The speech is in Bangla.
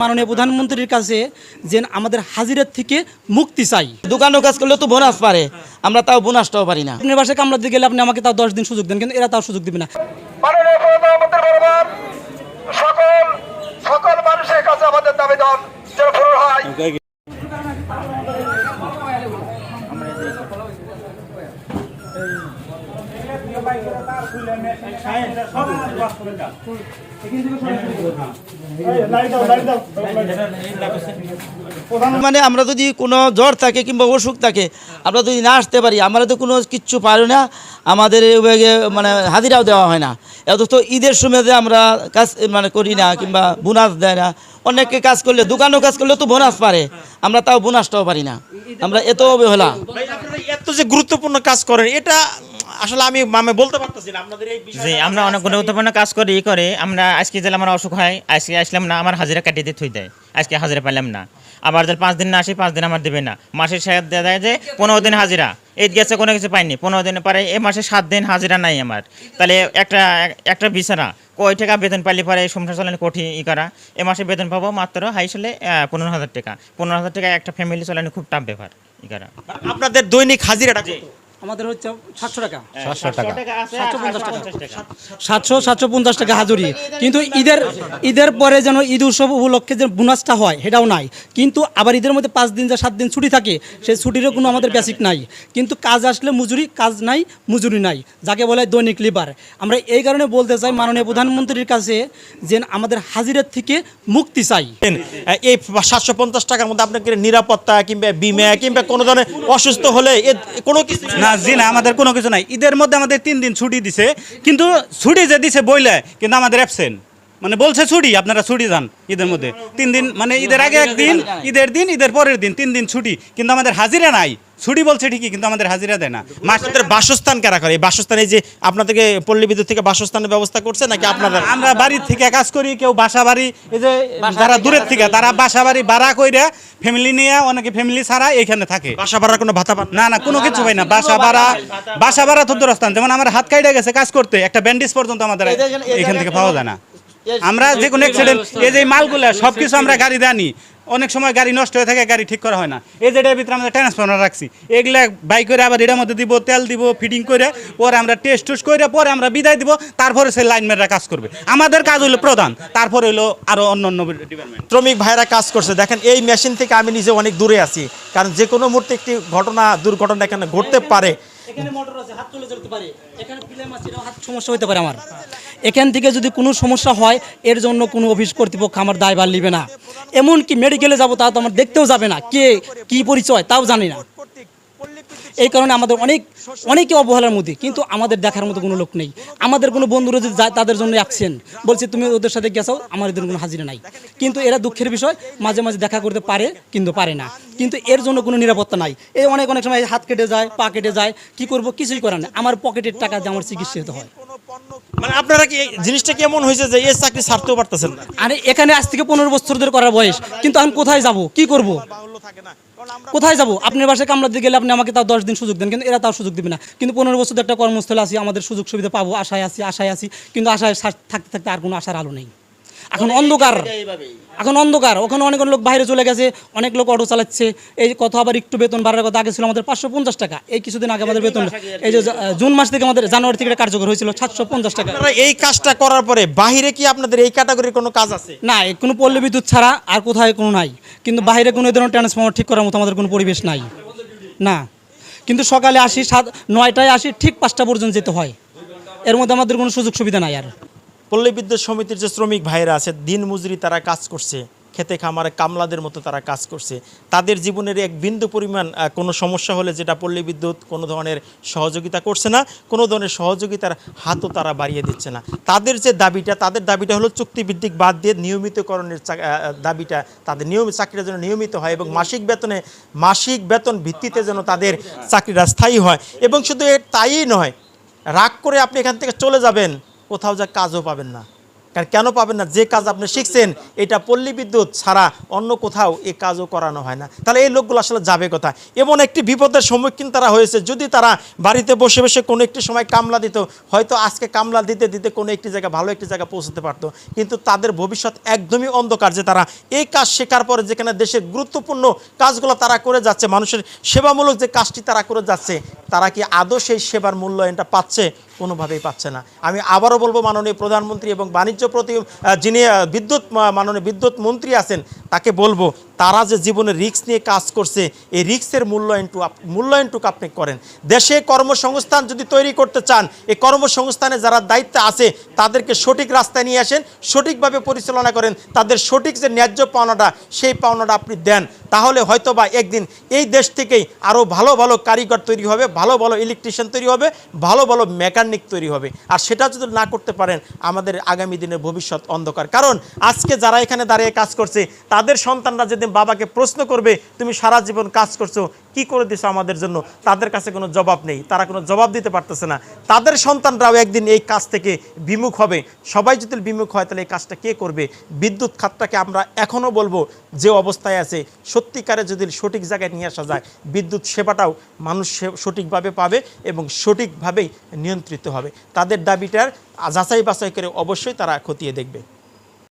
মাননীয় প্রধানমন্ত্রীর কাছে যে আমাদের হাজিরার থেকে মুক্তি চাই। দোকানও কাজ করলে তো বোনাস পারে। আমরা তাও বোনাসটাও পারি না। আপনি বাসায় কামড়াতে গেলে আপনি আমাকে তাও দশ দিন সুযোগ দেন, কিন্তু এরা তাও সুযোগ দিবে না মাননীয় প্রধানমন্ত্রী বরাবর সকল সকল মানুষের কাছে আমাদের দাবিদান যেন পূরণ হয় মানে আমরা যদি কোনো জ্বর থাকে কিংবা অসুখ থাকে, আমরা যদি না আসতে পারি, আমরা তো কোনো কিচ্ছু পারি না, আমাদের মানে হাজিরাও দেওয়া হয় না। অথচ ঈদের সময় আমরা কাজ মানে করি না কিংবা বোনাস দেয় না, অনেকে কাজ করলে, দোকানও কাজ করলে তো বোনাস পারে, আমরা তাও বোনাসটাও পারি না। আমরা এত অবহেলা। এত যে গুরুত্বপূর্ণ কাজ করেন এটা আসলে আমি আমি বলতে পারতেছি না। আপনাদের এই জি আমরা অনেক গুরুত্বপূর্ণ কাজ করি ই করে। আমরা আজকে যেন আমার অসুখ হয় আজকে আসলাম না আমার হাজিরা কাটিয়ে দিয়ে থুই দেয়। আজকে হাজিরা পেলাম না। আবার যদি পাঁচ দিন না আসি পাঁচ দিন আমার দেবে না। মাসের সাহেব দেওয়া দেয় যে পনেরো দিন হাজিরা। ঈদ গেছে কোনো কিছু পাইনি। পনেরো দিন পরে এ মাসে সাত দিন হাজিরা নাই আমার। তাহলে একটা একটা বিছানা কয় টাকা বেতন পাইলে পরে সংসার চালানো কঠিন ই করা? এ মাসে বেতন পাবো মাত্র হাই হলে পনেরো হাজার টাকা। পনেরো হাজার টাকা একটা ফ্যামিলি চালানো খুব টাফ ব্যাপার। আপনাদের দৈনিক হাজিরাটা কত? আমাদের হচ্ছে সাতশো টাকা। সাতশো টাকা। সাতশো পঞ্চাশ টাকা। সাতশো সাতশো পঞ্চাশ টাকা হাজুরি। কিন্তু ঈদের ঈদের পরে যেন ঈদ উৎসব উপলক্ষে যে বোনাসটা হয় সেটাও নাই। কিন্তু আবার ঈদের মধ্যে পাঁচ দিন যা সাত দিন ছুটি থাকে সেই ছুটিরও কোনো আমাদের বেসিক নাই। কিন্তু কাজ আসলে মজুরি কাজ নাই মজুরি নাই যাকে বলে দৈনিক লিবার। আমরা এই কারণে বলতে চাই মাননীয় প্রধানমন্ত্রীর কাছে যে আমাদের হাজিরার থেকে মুক্তি চাই। এই সাতশো পঞ্চাশ টাকার মধ্যে আপনাকে নিরাপত্তা কিংবা বিমা কিংবা কোনো ধরনের অসুস্থ হলে কোনো কিছু না জি না আমাদের কোনো কিছু নাই। ঈদের মধ্যে আমাদের তিন দিন ছুটি দিছে, কিন্তু ছুটি যে দিছে বইলে, কিন্তু আমাদের অ্যাবসেন্ট মানে বলছে ছুটি আপনারা ছুটি যান ঈদের মধ্যে। তিন দিন মানে ঈদের আগে একদিন ঈদের দিন ঈদের পরের দিন তিন দিন ছুটি। কিন্তু আমাদের হাজিরা নাই। ছুটি বলছে ঠিকই কিন্তু আমাদের হাজিরা দেয় না। মাস আপনাদের বাসস্থান কারা করে? এই বাসস্থানে যে আপনাদেরকে পল্লী বিদ্যুৎ থেকে বাসস্থানের ব্যবস্থা করছে নাকি আপনারা? আমরা বাড়ির থেকে কাজ করি কেউ বাসা বাড়ি এই যে যারা দূরের থেকে তারা বাসা বাড়ি ভাড়া কইরা ফ্যামিলি নিয়ে অনেকে ফ্যামিলি ছাড়া এখানে থাকে। বাসা ভাড়ার কোনো ভাতা পান? না না কোনো কিছু হয় না। বাসা ভাড়া বাসা ভাড়া তো দূরস্থান। যেমন আমার হাত কাইটা গেছে কাজ করতে একটা ব্যান্ডেজ পর্যন্ত আমাদের এখান থেকে পাওয়া যায় না। আমরা যে কোনো অ্যাক্সিডেন্ট এই যে মালগুলা সব কিছু আমরা গাড়ি দানি। অনেক সময় গাড়ি নষ্ট হয়ে থাকে গাড়ি ঠিক করা হয় না। এই যেটার ভিতরে আমরা ট্রান্সফর্মার রাখছি। এগুলা বাইক করে আবার এটার মধ্যে দিব তেল দিব ফিটিং করে পরে আমরা টেস্ট টুস করে পরে আমরা বিদায় দিব তারপরে সেই লাইনম্যানরা কাজ করবে। আমাদের কাজ হলো প্রধান তারপরে হলো আরও অন্য অন্য ডিপার্টমেন্ট শ্রমিক ভাইরা কাজ করছে। দেখেন এই মেশিন থেকে আমি নিজে অনেক দূরে আছি। কারণ যে কোনো মুহূর্তে একটি ঘটনা দুর্ঘটনা এখানে ঘটতে পারে। এখানে মোটর আছে হাত চলে যেতে পারে। এখানে ফিল্ম আছে এটাও হাত সমস্যা হতে পারে আমার। এখান থেকে যদি কোনো সমস্যা হয়, এর জন্য কোনো অফিস কর্তৃপক্ষ আমার দায়ভার নিবে না। এমনকি মেডিকেলে যাব, তা তো আমার দেখতেও যাবে না। কে, কি পরিচয়, তাও জানি না। এই কারণে আমাদের অনেক, অনেকে অবহেলার মধ্যে, কিন্তু আমাদের দেখার মতো কোনো লোক নেই। আমাদের কোনো বন্ধুরা যদি যায়, তাদের জন্য অ্যাকশন বলছে, তুমি ওদের সাথে গেছো আমাদের কোনো হাজিরা নাই। কিন্তু এরা দুঃখের বিষয়, মাঝে মাঝে দেখা করতে পারে, কিন্তু পারে না। কিন্তু এর জন্য কোনো নিরাপত্তা নাই। এই অনেক অনেক সময় হাত কেটে যায়, পা কেটে যায়, কি করব, কিছুই করার নেই। আমার পকেটের টাকা দিয়ে আমার চিকিৎসা হতে হয়। মানে আপনারা কি জিনিসটা কি এমন হয়েছে যে এই চাকরি ছাড়তেও পারতেছেন না? আরে এখানে আজ থেকে পনেরো বছর ধরে করার বয়স কিন্তু আমি কোথায় যাব? কি করব? কোথায় যাব? আপনার বাসায় কামড়াতে গেলে আপনি আমাকে তাও দশ দিন সুযোগ দেন কিন্তু এরা তাও সুযোগ দেবে না। কিন্তু পনেরো বছর একটা কর্মস্থলে আছি আমাদের সুযোগ সুবিধা পাবো আশায় আছি আশায় আছি কিন্তু আশায় থাকতে থাকতে আর কোনো আশার আলো নেই। এখন অন্ধকার। এখন অন্ধকার। ওখানে অনেক লোক বাইরে চলে গেছে অনেক লোক অটো চালাচ্ছে। এই কথা আবার একটু বেতন বাড়ার কথা আগে ছিল আমাদের পাঁচশো পঞ্চাশ টাকা। এই কিছুদিন আগে আমাদের বেতন এই যে জুন মাস থেকে আমাদের জানুয়ারি থেকে কার্যকর হয়েছিল সাতশো পঞ্চাশ টাকা। এই কাজটা করার পরে বাহিরে কি আপনাদের এই ক্যাটাগরির কোনো কাজ আছে? না কোনো পল্লী বিদ্যুৎ ছাড়া আর কোথায় কোনো নাই। কিন্তু বাইরে কোনো ধরনের ট্রান্সফর্মার ঠিক করার মতো আমাদের কোনো পরিবেশ নাই। না। কিন্তু সকালে আসি সাত নয়টায় আসি ঠিক পাঁচটা পর্যন্ত যেতে হয়। এর মধ্যে আমাদের কোনো সুযোগ সুবিধা নাই আর। পল্লী বিদ্যুৎ সমিতির যে শ্রমিক ভাইরা আছে, দিন মজুরি তারা কাজ করছে, খেতে খামারে কামলাদের মতো তারা কাজ করছে। তাদের জীবনের এক বিন্দু পরিমাণ কোনো সমস্যা হলে যেটা পল্লী বিদ্যুৎ কোনো ধরনের সহযোগিতা করছে না, কোনো ধরনের সহযোগিতার হাতও তারা বাড়িয়ে দিচ্ছে না। তাদের যে দাবিটা, তাদের দাবিটা হলো চুক্তিভিত্তিক বাদ দিয়ে নিয়মিতকরণের দাবিটা, তাদের নিয়মিত চাকরিটা যেন নিয়মিত হয় এবং মাসিক বেতনে, মাসিক বেতন ভিত্তিতে যেন তাদের চাকরিটা স্থায়ী হয়। এবং শুধু তাই নয়, রাগ করে আপনি এখান থেকে চলে যাবেন। কোথাও যা কাজও পাবেন না। কারণ কেন পাবেন না? যে কাজ আপনি শিখছেন, এটা পল্লী বিদ্যুৎ ছাড়া অন্য কোথাও এই কাজও করানো হয় না। তাহলে এই লোকগুলো আসলে যাবে কথা এমন একটি বিপদের সম্মুখীন তারা হয়েছে, যদি তারা বাড়িতে বসে বসে কোনো একটি সময় কামলা দিত, হয়তো আজকে কামলা দিতে দিতে কোনো একটি জায়গা, ভালো একটি জায়গা পৌঁছতে পারতো। কিন্তু তাদের ভবিষ্যৎ একদমই অন্ধকার যে তারা এই কাজ শেখার পরে যেখানে দেশের গুরুত্বপূর্ণ কাজগুলো তারা করে যাচ্ছে, মানুষের সেবামূলক যে কাজটি তারা করে যাচ্ছে, তারা কি আদৌ সেই সেবার মূল্যায়নটা পাচ্ছে? কোনোভাবেই পাচ্ছে না। আমি আবারও বলব, মাননীয় প্রধানমন্ত্রী এবং বাণিজ্য প্রতি যিনি বিদ্যুৎ মাননীয় বিদ্যুৎ মন্ত্রী আছেন, তাকে বলব, তারা যে জীবনে রিস্ক নিয়ে কাজ করছে, এই রিস্কের মূল্যায়নটু মূল্যায়নটুকু আপনি করেন। দেশে কর্মসংস্থান যদি তৈরি করতে চান, এই কর্মসংস্থানে যারা দায়িত্বে আছে, তাদেরকে সঠিক রাস্তায় নিয়ে আসেন, সঠিকভাবে পরিচালনা করেন, তাদের সঠিক যে ন্যায্য পাওনাটা, সেই পাওনাটা আপনি দেন। তাহলে হয়তো বা একদিন এই দেশ থেকেই আরও ভালো ভালো কারিগর তৈরি হবে, ভালো ভালো ইলেকট্রিশিয়ান তৈরি হবে, ভালো ভালো মেকানিক তৈরি হবে। আর সেটা যদি না করতে পারেন, আমাদের আগামী দিনের ভবিষ্যৎ অন্ধকার। কারণ আজকে যারা এখানে দাঁড়িয়ে কাজ করছে, তাদের সন্তানরা যেদিন বাবাকে প্রশ্ন করবে, তুমি সারা জীবন কাজ করছ কি করে দিছো আমাদের জন্য? তাদের কাছে কোনো জবাব নেই। তারা কোনো জবাব দিতে পারতেছে না। তাদের সন্তানরাও একদিন এই কাজ থেকে বিমুখ হবে। সবাই যদি বিমুখ হয়, তাহলে এই কাজটা কে করবে? বিদ্যুৎ খাতটাকে আমরা এখনও বলব যে অবস্থায় আছে। সত্যিকারে যদি সঠিক জায়গায় নিয়ে আসা যায়, বিদ্যুৎ সেবাটাও মানুষ সঠিকভাবে পাবে এবং সঠিকভাবেই নিয়ন্ত্রিত হবে। তাদের দাবিটার যাচাই বাছাই করে অবশ্যই তারা খতিয়ে দেখবে।